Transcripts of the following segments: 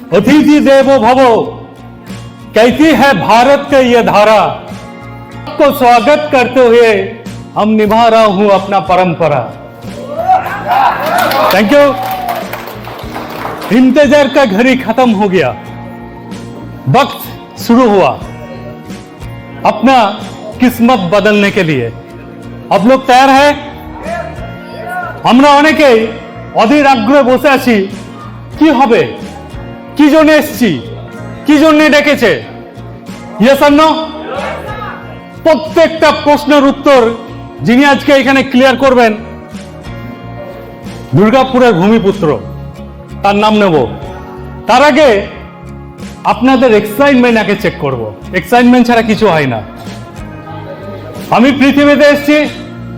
अतिथि देवो भवो कैसी है भारत के ये धारा को स्वागत करते हुए हम निभा रहा हूं अपना परंपरा थैंक यू इंतजार का घड़ी खत्म हो गया वक्त शुरू हुआ अपना किस्मत बदलने के लिए अब लोग तैयार है আমরা অনেকেই অধীর আগ্রহে বসে আছি কি হবে কি জন্য এসছি? কি জন্য ডেকেছে? ইয়েস আর নো প্রত্যেকটা প্রশ্নের উত্তর যিনি আজকে এখানে ক্লিয়ার করবেন দুর্গাপুরের ভূমিপুত্র তার নাম নেব। তার আগে আপনাদের এক্সাইটমেন্ট আগে চেক করব। এক্সাইটমেন্ট ছাড়া কিছু হয় না। আমি পৃথিবীতে এসেছি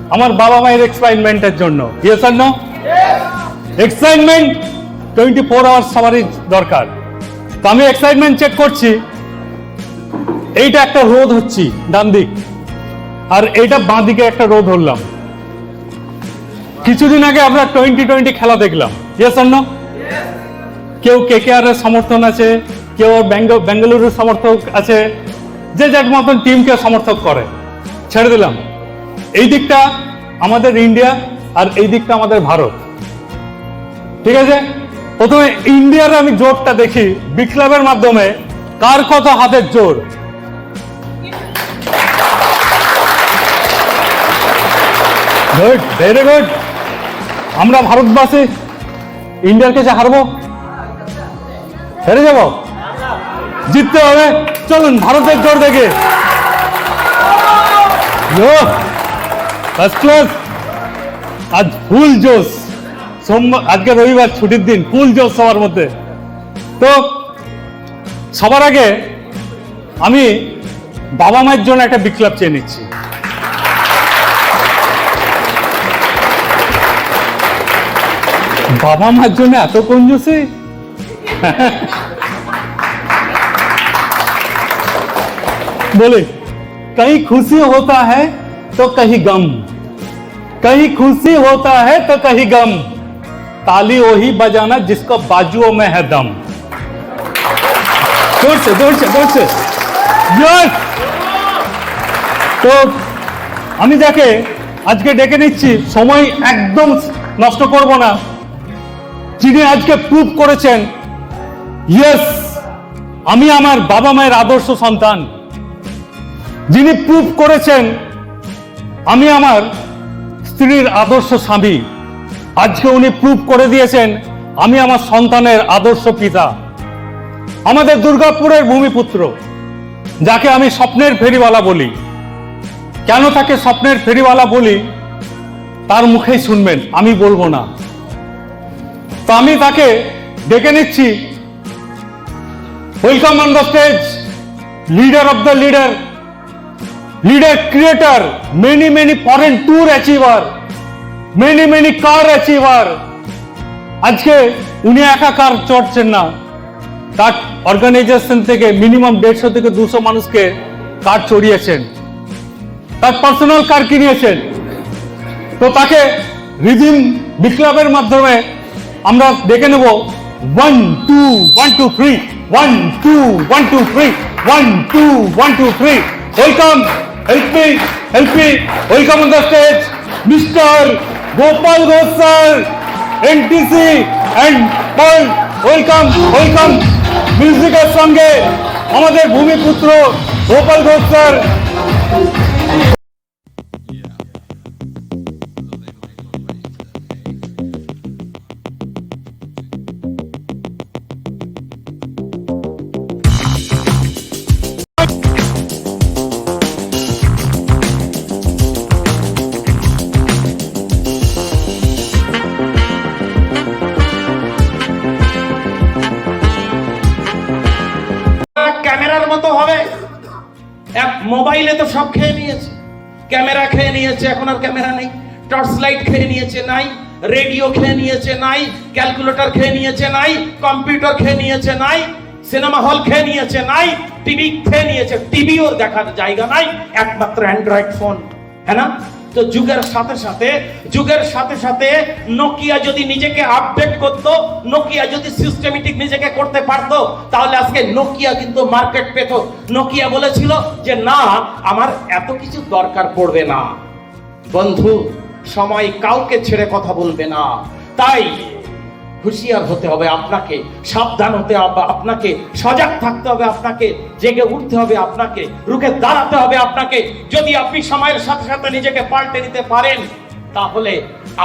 আমার বাবা মায়ের এক্সাইটমেন্টের জন্য। Yes or no excitement twenty four hours সবারই দরকার। তো আমি এক্সাইটমেন্ট চেক করছি, এইটা একটা রোদ হচ্ছি ডান দিক আর এইটা বাঁ দিকে একটা রোদ হলাম। কিছুদিন আগে আমরা টোয়েন্টি টোয়েন্টি খেলা দেখলাম। ইয়েস অন্য কেউ কে কে আর সমর্থন আছে, কেউ বেঙ্গ- বেঙ্গালুরুর সমর্থক আছে, যে যার মতন টিমকে সমর্থক করে। ছেড়ে দিলাম। এই দিকটা আমাদের ইন্ডিয়া আর এই দিকটা আমাদের ভারত। ঠিক আছে? প্রথমে ইন্ডিয়ার আমি জোরটা দেখি বিপ্লবের মাধ্যমে। কার কত হাতের জোর? গুড ভেরি গুড আমরা ভারতবাসী, ইন্ডিয়ার কাছে হারবো। হেরে যাব। জিততে হবে। চলুন, ভারতের জোর দেখে। ফার্স্ট ক্লাস আজ ফুল জোশ। সোমবার আজকে রবিবার ছুটির দিন ফুল জোশ সবার মধ্যে তো সবার আগে আমি বাবা মায়ের জন্য একটা বিপ্লব চেয়ে নিচ্ছি বাবা মার জন্য এত কঞ্জুসি बोले कहीं खुशी होता है तो कहीं गम कहीं खुशी होता है तो कहीं गम ताली वही बजाना जिसको बाजुओं में है दम जोर से जोर से जोर से Yes! তো আমি যাকে আজকে ডেকে নিচ্ছি সময় একদম নষ্ট করব না যিনি আজকে প্রুভ করেছেন ইয়েস আমি আমার বাবা মায়ের আদর্শ সন্তান যিনি প্রুভ করেছেন আমি আমার স্ত্রীর আদর্শ স্বামী আজকে উনি প্রুভ করে দিয়েছেন, আমি আমার সন্তানের আদর্শ পিতা। আমাদের দুর্গাপুরের ভূমিপুত্র, যাকে আমি স্বপ্নের ফেরিওয়ালা বলি। কেন তাকে স্বপ্নের ফেরিওয়ালা বলি? তার মুখেই শুনবেন, আমি বলব না। তো আমি তাকে ডেকে নিচ্ছি। Welcome on the stage leader of the leader leader creator, many many foreign tour achiever many many car achiever. আজকে উনি একা কার চড়ছেন না? তার অর্গানাইজেশন থেকে মিনিমাম দেড়শো থেকে দুশো মানুষকে কার চড়িয়েছেন? তার পার্সোনাল কার কিনিয়েছেন? তো তাকে রিজিম বিপ্লবের মাধ্যমে আমরা দেখে নেব। One two one two three one two one two three one two one two three welcome help me help me welcome on the stage mister Gopal Ghosh sir NTC and world welcome welcome মিউজিকের সঙ্গে আমাদের ভূমিপুত্র Gopal Ghosh sir নিয়েছে, এখন আর camera নেই। Torch light খেয়ে নিয়েছে, নাই। রেডিও খেয়ে নিয়েছে, নাই। ক্যালকুলেটর খেয়ে নিয়েছে, নাই। কম্পিউটার খেয়ে নিয়েছে, নাই। সিনেমা হল খেয়ে নিয়েছে, নাই। টিভি খেয়ে নিয়েছে, টিভিও দেখার জায়গা নাই। একমাত্র অ্যান্ড্রয়েড ফোন হ্যাঁ না? তো যুগের সাথে সাথে, যুগের সাথে সাথে নোকিয়া যদি নিজেকে আপডেট করত নোকিয়া যদি সিস্টেমেটিক নিজেকে করতে পারতো, তাহলে আজকে নোকিয়া কিন্তু মার্কেট পেত। নোকিয়া বলেছিল যে, না, আমার এত কিছু দরকার পড়বে না। বন্ধু, সময় কাউকে ছেড়ে কথা বলবে না। তাই হুঁশিয়ার হতে হবে আপনাকে, সাবধান হতে হবে আপনাকে, সজাগ থাকতে হবে আপনাকে, জেগে উঠতে হবে আপনাকে, রুখে দাঁড়াতে হবে আপনাকে। যদি আপনি সময়ের সাথে সাথে নিজেকে পাল্টে নিতে পারেন তাহলে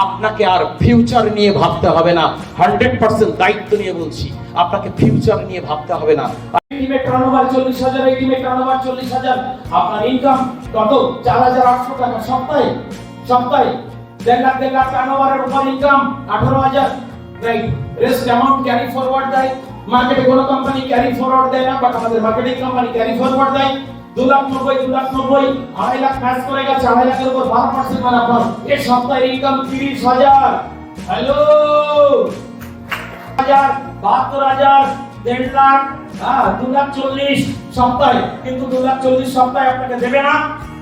আপনাকে আর ফিউচার নিয়ে ভাবতে হবে না। হান্ড্রেড পার্সেন্ট দায়িত্ব নিয়ে বলছি, আপনাকে ফিউচার নিয়ে ভাবতে হবে না। টিমে টার্নওভার চল্লিশ হাজার এই টিমে টার্নওভার চল্লিশ হাজার। আপনার ইনকাম কত? চার হাজার আটশো টাকা। সপ্তাহে সপ্তাহে দেড় লাখ দেড় লাখ টার্নওভারের উপর ইনকাম আঠারো হাজার। Right rest amount carry forward দেয়। মার্কেটে কোনো কোম্পানি ক্যারি ফরওয়ার্ড দেয় না বাট আমাদের মার্কেটিং কোম্পানি ক্যারি ফরওয়ার্ড দেয়। দু লাখ নব্বই দু লাখ নব্বই, আড়াই লাখ ম্যাচ করে গেছে, আড়াই লাখের উপর বারো পার্সেন্ট মানে আপনার এই সপ্তাহের ইনকাম তিরিশ হাজার। হ্যালো হাজার, বাহাত্তর হাজার, দেড় লাখ হ্যাঁ দু লাখ চল্লিশ সপ্তাহে। কিন্তু দু লাখ চল্লিশ সপ্তাহে আপনাকে দেবে না।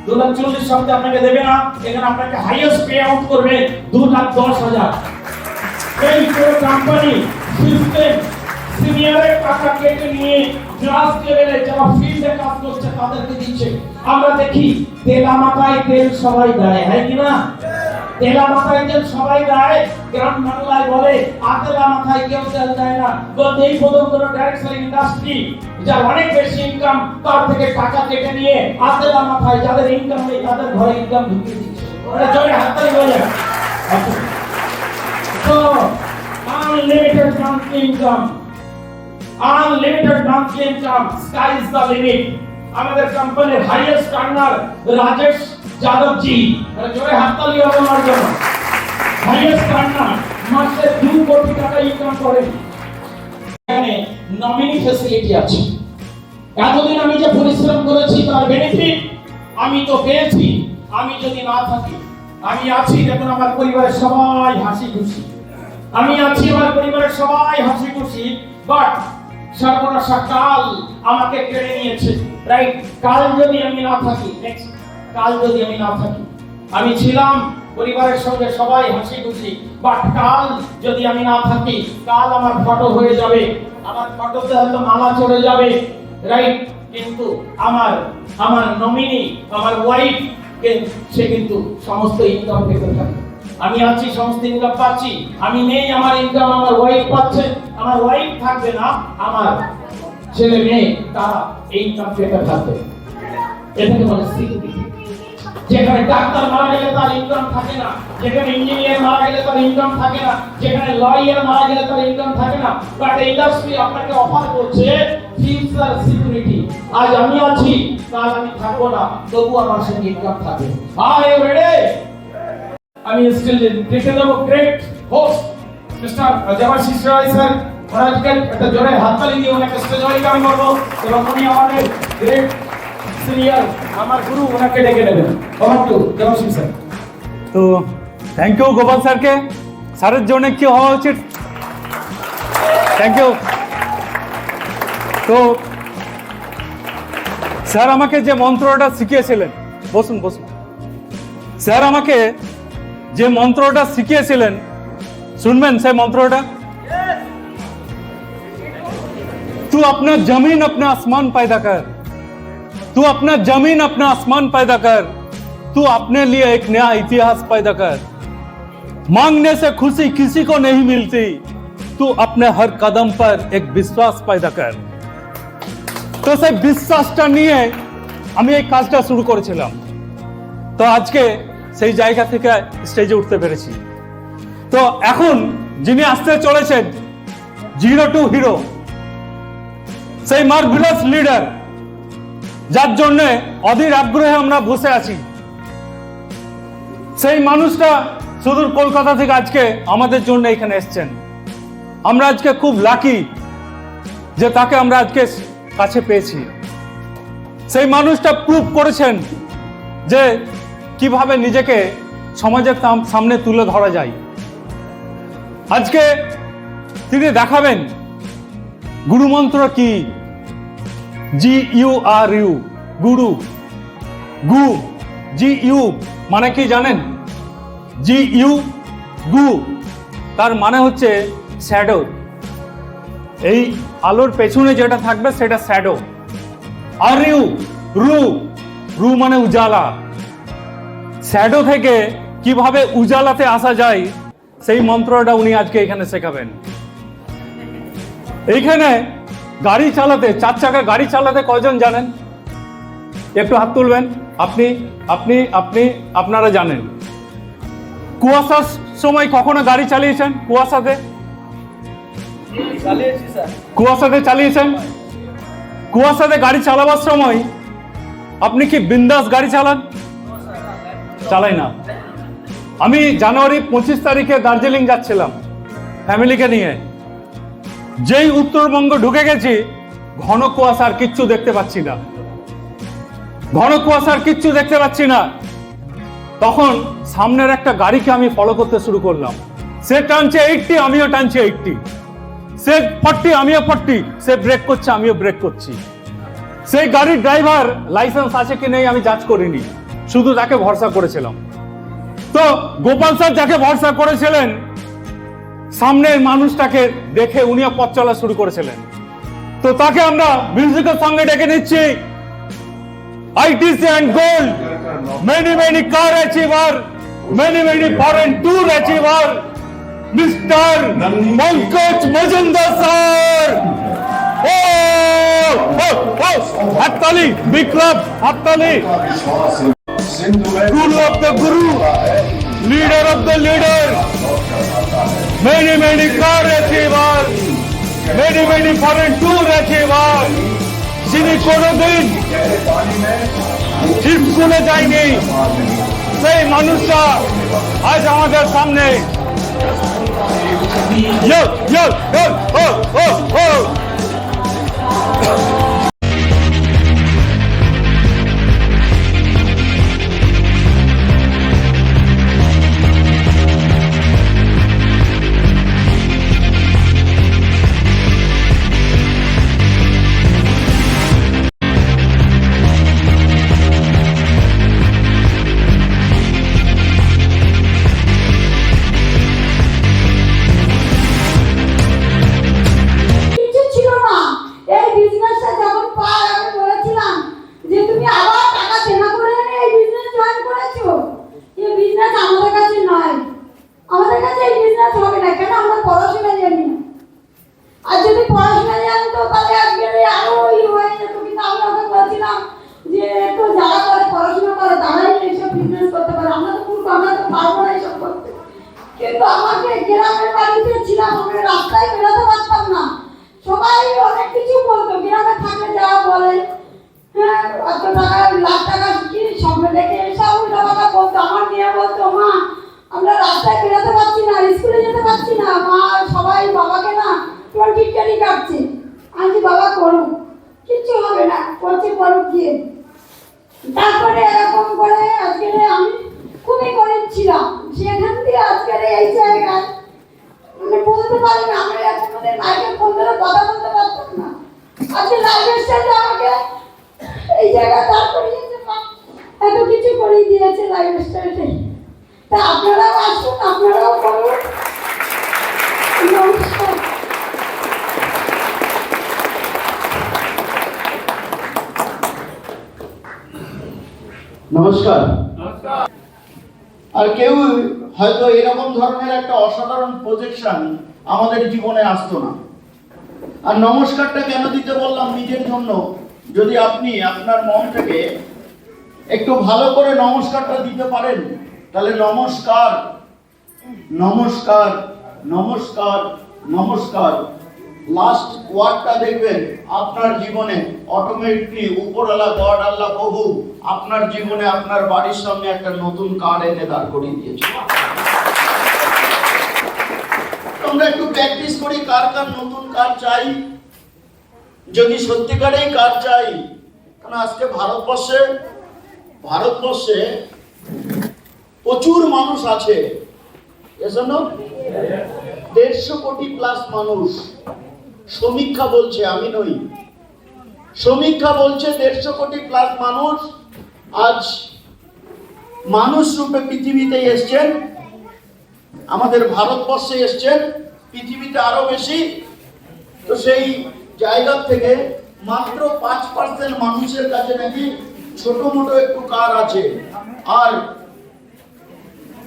দু লাখ চল্লিশ সপ্তাহে আপনাকে দেবে না। এখানে আপনাকে হাইয়েস্ট পে আউট করবে দু লাখ দশ হাজার। এই কোম্পানি সিস্টেম সিনিয়রের টাকা কেটে নিয়ে ক্লাস লেভেলে যারা ফিল্ডে কাজ করছে তাদেরকে দিচ্ছে। আমরা দেখি তেলা মাথায় তেল সবাই দেয় হ্যাঁ কি না? তেলা মাথায় তেল সবাই দেয় গ্রাম বাংলায় বলে আতেলা মাথায় কেউ তেল দেয় না। এই পর্যন্ত ডাইরেকশন ইন্ডাস্ট্রি যার অনেক বেশি ইনকাম তার থেকে টাকা কেটে নিয়ে আতেলা মাথায় যাদের ইনকাম নেই তাদের ঘরে ইনকাম ঢুকিয়ে দিচ্ছে। ওরা জোরে হাততালি বলে So, unlimited monthly income. Unlimited monthly income. Sky is the limit. আমাদের কোম্পানির হাইয়েস্ট আর্নার রাজেশ যাদব জি জোরে হাততালি হবে আমার জন্য। হাইয়েস্ট আর্নার মাসে দু কোটি টাকা ইনকাম করে। এখানে নমিনি ফ্যাসিলিটি আছে। এতদিন আমি যে পরিশ্রম করেছি, তার বেনিফিট আমি তো পেয়েছি। আমি যদি না থাকি, আমি আছি দেখুন আমার পরিবারের সবাই হাসি খুশি। আমি আছি আমার পরিবারের সবাই হাসি খুশি বাট সর্বনাশা কাল আমাকে কেড়ে নিয়েছে। রাইট কাল যদি আমি না থাকি কাল যদি আমি না থাকি, আমি ছিলাম পরিবারের সঙ্গে সবাই হাসি খুশি বাট কাল যদি আমি না থাকি, কাল আমার ফটো হয়ে যাবে, আমার ফটোতে হয়তো মালা চলে যাবে। রাইট কিন্তু আমার আমার নমিনি, আমার ওয়াইফ সে কিন্তু সমস্ত ইনকাম পেতে থাকে। আমি আছি সমস্ত ইনকাম পাচ্ছি। আমি নেই, আমার ইনকাম আমার ওয়াইফ পাচ্ছে। আমার ওয়াইফ থাকবে না, আমার ছেলে মেয়ে, তারা এই ইনকাম পেতে থাকবে। এটাকে বলে সিকিউরিটি যেখানে ডাক্তার মারা গেলে তার ইনকাম থাকে না, যেখানে ইঞ্জিনিয়ার মারা গেলে তার ইনকাম থাকে না, যেখানে লয়ার মারা গেলে তার ইনকাম থাকে না বাট ইন্ডাস্ট্রি আপনাকে অফার করছে ফিউচার সিকিউরিটি আজ আমি আছি, কাল আমি থাকব না তবু আমার সঙ্গে ইনকাম থাকে আর রেডি আমি স্টিল দেখে দেবো great host mister Debashis Roy sir. আজকে একটা জোরে হাততালি দিয়ে ওনাকে স্টেজ ওয়েলকাম করব এবং উনি আমাদের গ্রেট সিনিয়র আমার গুরু, ওনাকে ডেকে নেবেন। Over to Debashis sir. তো থ্যাংক ইউ গোপাল স্যারকে। স্যারের জন্য কি হওয়া উচিত? থ্যাংক ইউ তো স্যার আমাকে যে মন্ত্রটা শিখিয়েছিলেন, বসুন বসুন। স্যার আমাকে যে মন্ত্রটা শিখিয়েছিলেন শুনবেন সেই মন্ত্রটা तू अपना जमीन अपना आसमान पैदा कर तू अपना जमीन अपना आसमान पैदा कर तू अपने लिए एक नया इतिहास पैदा कर मांगने से खुशी किसी को नहीं मिलती तू अपने हर कदम पर एक विश्वास पैदा कर তো সেই বিশ্বাসটা নিয়ে আমি এই কাজটা শুরু করেছিলাম তো আজকে সেই জায়গা থেকে স্টেজে উঠতে পেরেছি। তো এখন যিনি আসতে চলেছেন জিরো টু হিরো সেই মার্ভেলাস লিডার যার জন্য অধীর আগ্রহে আমরা বসে আছি। সেই মানুষটা সুদূর কলকাতা থেকে আজকে আমাদের জন্য এখানে এসছেন। আমরা আজকে খুব লাকি যে তাকে আমরা আজকে কাছে পেয়েছি। সেই মানুষটা প্রুভ করেছেন যে কীভাবে নিজেকে সমাজের সামনে তুলে ধরা যায়। আজকে তিনি দেখাবেন গুরুমন্ত্র কি? জি ইউ আর ইউ গুরু। গু জি ইউ মানে কি জানেন? জি ইউ গু। তার মানে হচ্ছে শ্যাডো। এই আলোর পেছনে যেটা থাকবে সেটা শ্যাডো। আর ইউ রু। রু মানে উজালা। শ্যাডো থেকে কীভাবে উজালাতে আসা যায়, সেই মন্ত্রটা উনি আজকে এখানে শেখাবেন। এইখানে গাড়ি চালাতে, চার চাকা গাড়ি চালাতে কয়জন জানেন? একটু হাত তুলবেন। আপনি আপনি আপনি, আপনারা জানেন। কুয়াশার সময় কখনো গাড়ি চালিয়েছেন কুয়াশাতে? কুয়াশাতে চালিয়েছেন? কুয়াশাতে গাড়ি চালাবার সময় আপনি কি বিন্দাস গাড়ি চালান? চালাই না। আমি জানুয়ারি পঁচিশ তারিখে দার্জিলিং যাচ্ছিলাম, ফ্যামিলিকে নিয়ে। যেই উত্তরবঙ্গ ঢুকে গেছি, ঘন কুয়াশার কিচ্ছু দেখতে পাচ্ছি না। ঘন কুয়াশার কিচ্ছু দেখতে পাচ্ছি না। তখন সামনের একটা গাড়িকে আমি ফলো করতে শুরু করলাম। সে টানছে এইটটি আমিও টানছি এইটটি সে ফর্টি আমিও ফর্টি সে ব্রেক করছে, আমিও ব্রেক করছি। সেই গাড়ির ড্রাইভার লাইসেন্স আছে কি নেই আমি যাচ করিনি। শুধু তাকে ভরসা করেছিলাম। তো গোপাল স্যার যাকে ভরসা করেছিলেন, সামনের মানুষটাকে দেখে উনিও পথ চলা শুরু করেছিলেন। তো তাকে আমরা মিউজিকের সঙ্গে ডেকে নিচ্ছি। ITC and gold many many car achiever many many foreign tour achiever mister Pankaj Majumdar sir ও ও হাততালি। বিক্রম হাততালি Guru of the Guru, leader of the leader, many many car achiever, many many foreign tour achiever, যিনি কোনোদিন স্কুলে যায়নি সেই মানুষটা আজ আমাদের সামনে Yo, yo, yo, oh, oh, oh. নমস্কার। আর কেউ হয়তো এরকম ধরনের একটা অসাধারণ প্রজেকশন আমাদের জীবনে আসতো না। আর নমস্কারটা কেন দিতে বললাম নিজের জন্য? যদি আপনি আপনার মনটাকে একটু ভালো করে নমস্কারটা দিতে পারেন তাহলে নমস্কার নমস্কার নমস্কার নমস্কার। লাস্ট ওয়ার্ডটা দেখবেন, আপনার জীবনে অটোমেটিকলি উপরওয়ালা গড আল্লাহ প্রভু আপনার জীবনে আপনার বাড়ির সামনে একটা নতুন কার্ড এনে দাঁড় করিয়ে দিয়েছে। আমরা একটু প্র্যাকটিস করি, কার কার নতুন কার চাই? যদি সত্যিকারেই কার চাই কারণ আজকে ভারতবর্ষে ভারতবর্ষে প্রচুর মানুষ আছে। এজন্য দেড়শো কোটি প্লাস মানুষ সমীক্ষা বলছে, আমি নই। সমীক্ষা বলছে, দেড়শো কোটি প্লাস মানুষ আজ মানুষ রূপে পৃথিবীতে এসছেন, আমাদের ভারতবর্ষে এসছেন, পৃথিবীতে আরও বেশি। তো সেই জায়গা থেকে মাত্র পাঁচ পার্সেন্ট মানুষের কাছে নাকি ছোট মোটো একটু কার আছে। আর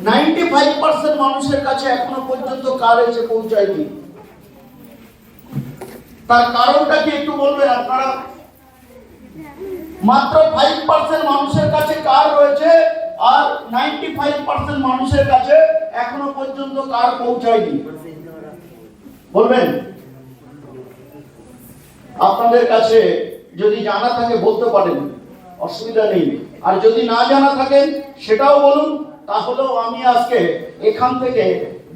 নাইনটি ফাইভ পার্সেন্ট মানুষের কাছে এখনও পর্যন্ত কার এসে পৌঁছায়নি। তার কারণটা কি একটু বলবেন আপনারা মাত্র ফাইভ পার্সেন্ট মানুষের কাছে কার রয়েছে আর নাইনটি ফাইভ পার্সেন্ট মানুষের কাছে এখনও পর্যন্ত কার পৌঁছায়নি? বলবেন? আপনাদের কাছে যদি জানা থাকে বলতে পারেন, অসুবিধা নেই। আর যদি না জানা থাকেন, সেটাও বলুন, তাহলেও আমি আজকে এখান থেকে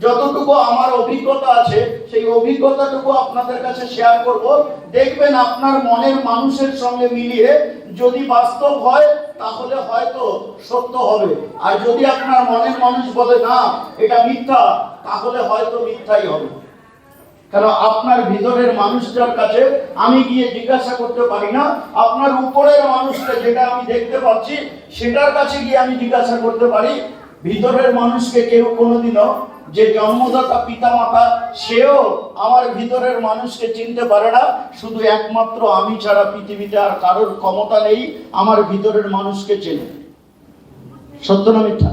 যতটুকু আমার অভিজ্ঞতা আছে, সেই অভিজ্ঞতাটুকু আপনাদের কাছে শেয়ার করব। দেখবেন আপনার মনের মানুষের সঙ্গে মিলিয়ে যদি বাস্তব হয়, তাহলে হয়তো সত্য হবে। আর যদি আপনার মনের মানুষ বলে, না, এটা মিথ্যা, তাহলে হয়তো মিথ্যাই হবে। কেন, আপনার ভিতরের মানুষটার কাছে আমি গিয়ে জিজ্ঞাসা করতে পারি না। আপনার উপরের মানুষটা যেটা আমি দেখতে পাচ্ছি, সেটার কাছে গিয়ে আমি জিজ্ঞাসা করতে পারি। ভিতরের মানুষকে কেউ কোনোদিনও যে জন্মদাতা পিতামাতা, সেও আমার ভিতরের মানুষকে চিনতে পারে না। শুধু একমাত্র আমি ছাড়া পৃথিবীতে আর কারোর ক্ষমতা নেই, আমার ভিতরের মানুষকে চেনে। সত্য না মিথ্যা?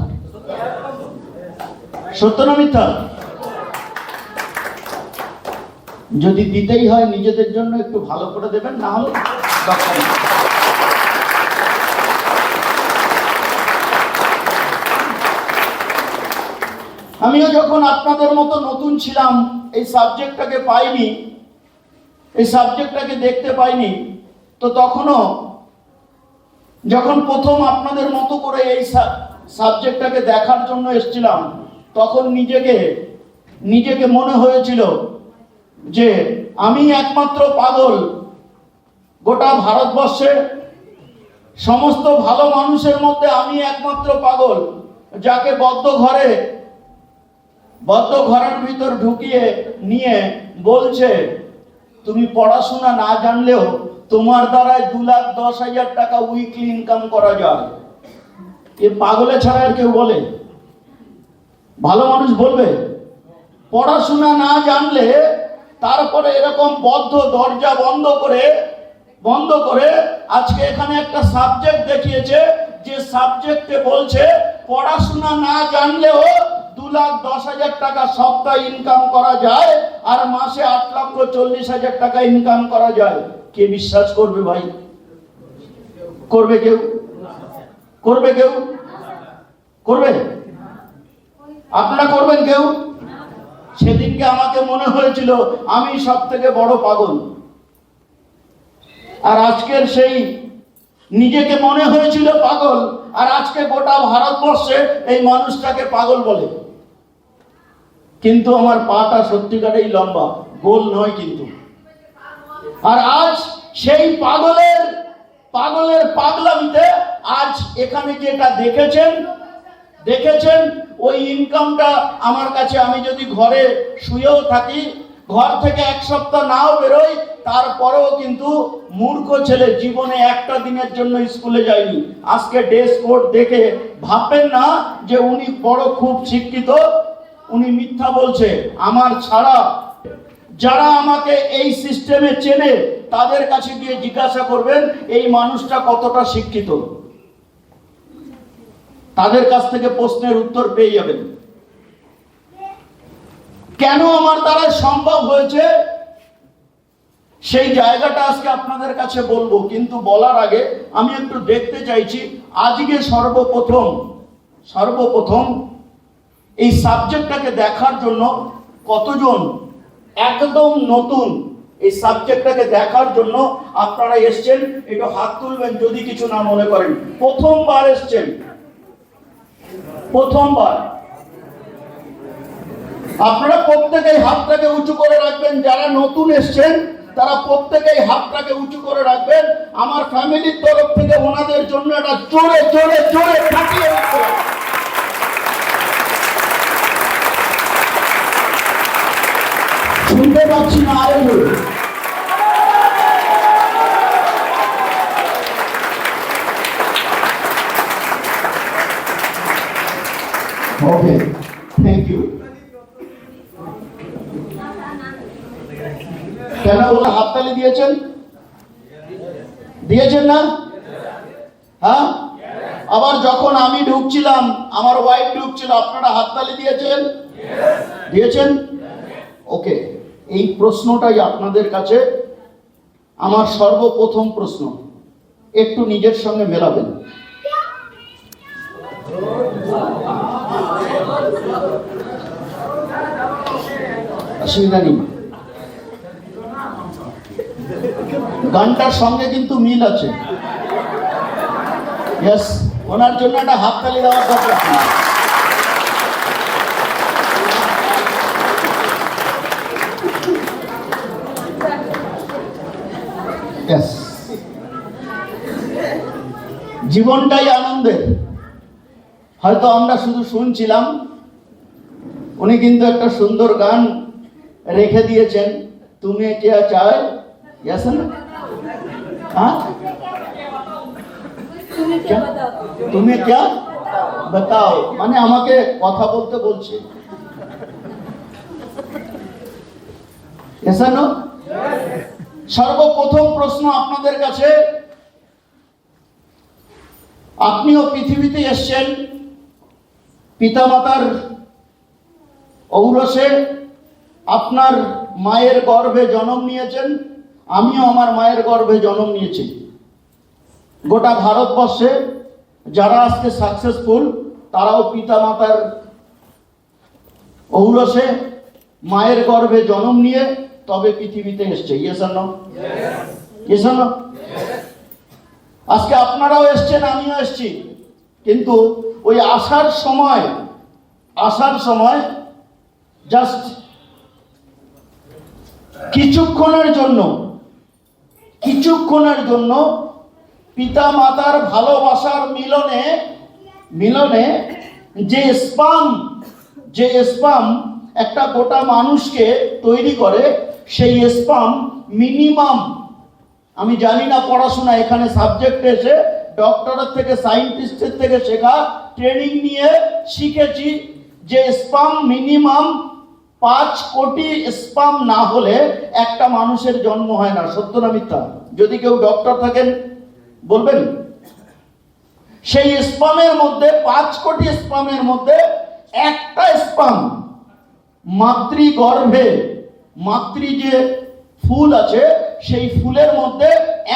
সত্য না মিথ্যা? যদি দিতেই হয়, নিজেদের জন্য একটু ভালো করে দেবেন, না হলে আমিও যখন আপনাদের মতো নতুন ছিলাম, এই সাবজেক্টটাকে পাইনি, এই সাবজেক্টটাকে দেখতে পাইনি, তো তখনও যখন প্রথম আপনাদের মতো করে এই সাবজেক্টটাকে দেখার জন্য এসেছিলাম, তখন নিজেকে নিজেকে মনে হয়েছিল যে আমি একমাত্র পাগল। গোটা ভারতবর্ষে সমস্ত ভালো মানুষের মধ্যে আমি একমাত্র পাগল, যাকে বদ্ধ ঘরে বদ্ধ ঘরের ভিতর ঢুকিয়ে নিয়ে বলছে, তুমি পড়াশোনা না জানলেও তোমার দ্বারায় দু লাখ দশ হাজার টাকা উইকলি ইনকাম করা যায়। এ পাগলে ছাড়া আর কেউ বলে? ভালো মানুষ বলবে? পড়াশোনা না জানলে তারপরে এরকম বদ্ধ দরজা বন্ধ করে বন্ধ করে আজকে এখানে একটা সাবজেক্ট দেখিয়েছে, যে সাবজেক্টে বলছে, পড়াশোনা না জানলেও দু লাখ দশ হাজার টাকা সপ্তাহে ইনকাম করা যায় আর মাসে আট লক্ষ চল্লিশ হাজার টাকা ইনকাম করা যায়। কে বিশ্বাস করবে ভাই? করবে কেউ? করবে কেউ? করবে? আপনারা করবেন কেউ? সেদিনকে আমাকে মনে হয়েছিল, আমি সব থেকে বড় পাগল। আর আজকের সেই নিজেকে মনে হয়েছিল পাগল, আর আজকে গোটা ভারতবর্ষে এই মানুষটাকে পাগল বলে। কিন্তু আমার পাটা সত্যিকারেই লম্বা, গোল নয় কিন্তু। আর আজ সেই পাগলের পাগলের পাগলামিতে আজ এখানে যেটা দেখেছেন? দেখেছেন? ওই ইনকামটা আমার কাছে আমি যদি ঘরে শুয়েও থাকি, ঘর থেকে এক সপ্তাহ নাও বেরোই, তারপরেও কিন্তু মূর্খ ছেলে জীবনে একটা দিনের জন্য স্কুলে যায়নি। আজকে ড্রেস কোড দেখে ভাববেন না যে উনি বড় খুব শিক্ষিত উনি মিথ্যা বলছে। আমার ছাড়া যারা আমাকে এই সিস্টেমে চেনে, তাদের কাছে গিয়ে জিজ্ঞাসা করবেন, এই মানুষটা কতটা শিক্ষিত। তাদের কাছ থেকে প্রশ্নের উত্তর পেয়ে যাবেন। কেন আমার দ্বারা সম্ভব হয়েছে? সেই জায়গাটা আজকে আপনাদের কাছে বলব, কিন্তু বলার আগে আমি একটু দেখতে চাইছি, আজকে সর্বপ্রথম সর্বপ্রথম এই সাবজেক্টটাকে দেখার জন্য কতজন একদম নতুন এই সাবজেক্টটাকে দেখার জন্য আপনারা এসছেন? একটু হাত তুলবেন যদি কিছু না মনে করেন। প্রথমবার এসছেন। প্রথমবার। আপনারা প্রত্যেকেই হাতটাকে উঁচু করে রাখবেন। যারা নতুন এসছেন, তারা প্রত্যেকেই হাতটাকে উঁচু করে রাখবেন। আমার ফ্যামিলির তরফ থেকে ওনাদের জন্য একটা জোরে জোরে জোরে ফাটিয়ে পাচ্ছি না আরে জোরে। ওকে থ্যাংক ইউ কেন ওরা হাততালি দিয়েছেন? দিয়েছেন না? হ্যাঁ? আবার যখন আমি ঢুকছিলাম, আমার ওয়াইফ ঢুকছিল, আপনারা হাততালি দিয়েছেন? দিয়েছেন? ওকে এই প্রশ্নটাই আপনাদের কাছে আমার সর্বপ্রথম প্রশ্ন। একটু নিজের সঙ্গে মেলাবেন। গানটার সঙ্গে কিন্তু মিল আছে। ওনার জন্য একটা হাততালি দেওয়ার দরকার ব্যাস জীবনটাই আনন্দের। হয়তো আমরা শুধু শুনছিলাম উনি কিন্তু একটা সুন্দর গান রেখে দিয়েছেন। তুমি কে চায়? না হ্যাঁ? তুমি কে বাতাও? মানে আমাকে কথা বলতে বলছে। এসা সর্বপ্রথম প্রশ্ন আপনাদের কাছে। আপনিও পৃথিবীতে এসছেন, পিতামাতার ঔরসে আপনার মায়ের গর্ভে জন্ম নিয়েছেন, আমিও আমার মায়ের গর্ভে জন্ম নিয়েছি। গোটা ভারতবর্ষে যারা আজকে সাকসেসফুল তারাও পিতামাতার ঔরসে মায়ের গর্ভে জন্ম নিয়ে তবে পৃথিবীতে এসছে yes or no yes or no আজকে আপনারাও এসছেন আমিও এসছি। কিন্তু ওই আসার সময় আসার সময় জাস্ট কিছুক্ষণের জন্য কিছুক্ষণের জন্য পিতা মাতার ভালোবাসার মিলনে মিলনে যে স্পাম যে স্পাম একটা গোটা মানুষকে তৈরি করে সেই স্পাম মিনিমাম আমি জানি না পড়াশোনা, এখানে সাবজেক্ট এসে ডক্টরের থেকে সায়েন্টিস্টের থেকে শেখা ট্রেনিং নিয়ে শিখেছি যে স্পাম মিনিমাম পাঁচ কোটি স্পাম না হলে একটা মানুষের জন্ম হয় না। সত্য না মিথ্যা? যদি কেউ ডক্টর থাকেন, বলবেন? সেই স্পামের মধ্যে, পাঁচ কোটি স্পামের মধ্যে একটা স্পাম মাতৃ গর্ভে মাতৃ যে ফুল আছে, সেই ফুলের মধ্যে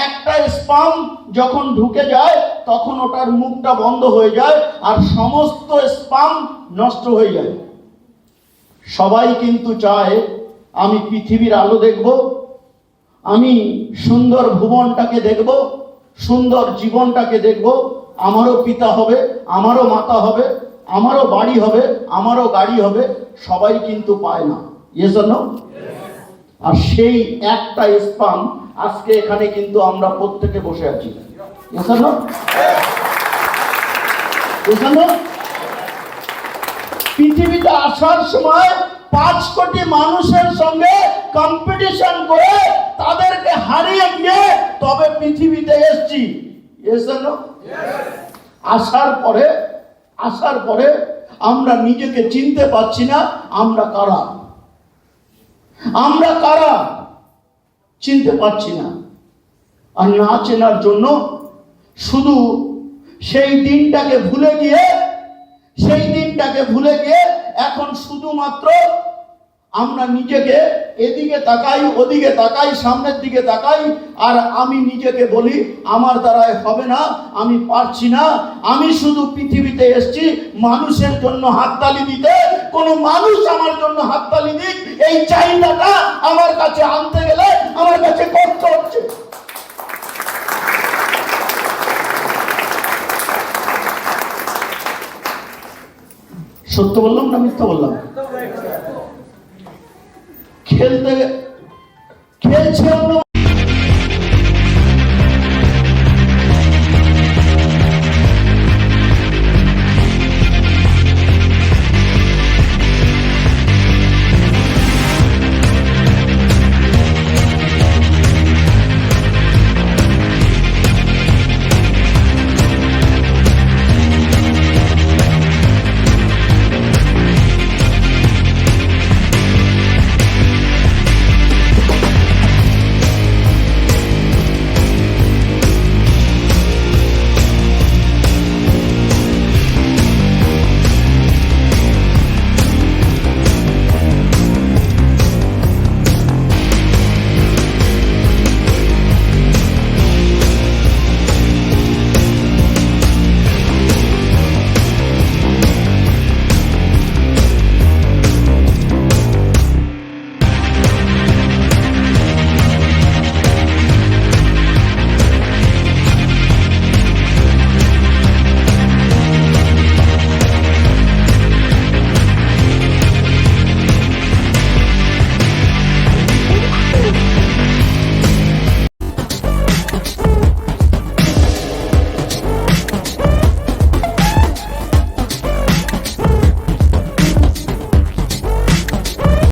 একটা স্পাম যখন ঢুকে যায়, তখন ওটার মুখটা বন্ধ হয়ে যায় আর সমস্ত স্পাম নষ্ট হয়ে যায়। সবাই কিন্তু চায়, আমি পৃথিবীর আলো দেখব, আমি সুন্দর ভুবনটাকে দেখব, সুন্দর জীবনটাকে দেখব, আমারও পিতা হবে, আমারও মাতা হবে, আমারও বাড়ি হবে, আমারও গাড়ি হবে, সবাই কিন্তু পায় না। ইয়েস নো আর সেই একটা স্পাম আজকে এখানে কিন্তু আমরা প্রত্যেকে বসে আছি। ইয়েস নো ইয়েস নো পৃথিবীতে আসার সময় পাঁচ কোটি মানুষের সঙ্গে কম্পিটিশন করে তাদেরকে হারিয়ে গিয়ে তবে পৃথিবীতে এসছি। আসার পরে আসার পরে আমরা নিজেকে চিনতে পারছি না, আমরা কারা? আমরা কারা? চিনতে পারছি না। আর না চেনার জন্য শুধু সেই দিনটাকে ভুলে গিয়ে, সেই দিনটাকে ভুলে গিয়ে এখন শুধুমাত্র আমরা নিজেকে এদিকে তাকাই, ওদিকে তাকাই, সামনের দিকে তাকাই, আর আমি নিজেকে বলি, আমার দ্বারায় হবে না, আমি পারছি না, আমি শুধু পৃথিবীতে এসেছি, মানুষের জন্য হাততালি দিতে, কোনো মানুষ আমার জন্য হাততালি দিক, এই চাহিদাটা আমার কাছে আনতে গেলে আমার কাছে কষ্ট হচ্ছে। সত্য বললাম না মিথ্যা বললাম? খেলতে